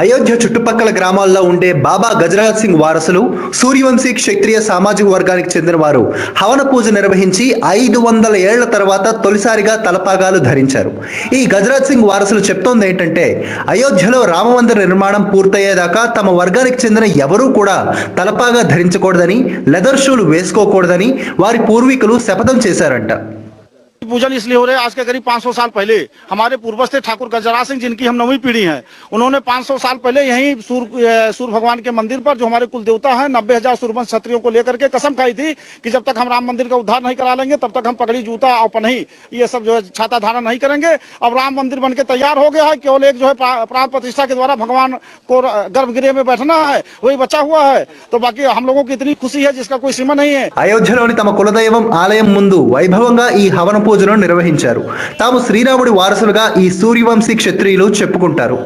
అయోధ్య చుట్టుపక్కల గ్రామాల్లో ఉండే బాబా గజరాజ్ సింగ్ వారసులు సూర్యవంశీ క్షత్రియ సామాజిక వర్గానికి చెందిన వారు హవన పూజ నిర్వహించి ఐదు వందల ఏళ్ళ తర్వాత తొలిసారిగా తలపాగాలు ధరించారు. ఈ గజరాజ్ సింగ్ వారసులు చెప్తోంది ఏంటంటే అయోధ్యలో రామమందిర నిర్మాణం పూర్తయ్యేదాకా తమ వర్గానికి చెందిన ఎవరూ కూడా తలపాగా ధరించకూడదని లెదర్ షూలు వేసుకోకూడదని వారి పూర్వీకులు శపథం చేశారంట. पूजन इसलिए हो रहे आज के करीब 500 साल पहले। हमारे पूर्वज थे ठाकुर गजरा सिंह, जिनकी हम नवी पीढ़ी हैं। उन्होंने 500 साल पहले यहीं सूर्य सूर्य भगवान के मंदिर पर, जो हमारे कुल देवता है, नब्बे हज़ार सूर्यवंश क्षत्रियों को लेकर के कसम खाई थी कि जब तक हम राम मंदिर का उद्धार नहीं करा लेंगे, तब तक हम पगड़ी, जूता और पनही, ये सब जो है छाता धारण नहीं करेंगे। अब राम मंदिर बन तैयार हो गया है, केवल एक जो है प्राण प्रतिष्ठा के द्वारा भगवान को गर्भगृह में बैठना है, वही बचा हुआ है। तो बाकी हम लोगों की इतनी खुशी है, जिसका कोई सीमा नहीं है। अयोध्या तम कुलदेव आलय मुझे वैभव हवन భోజనం నిర్వహించారు. తాము శ్రీరాముడి వారసులుగా ఈ సూర్యవంశీ క్షత్రియులు చెప్పుకుంటారు.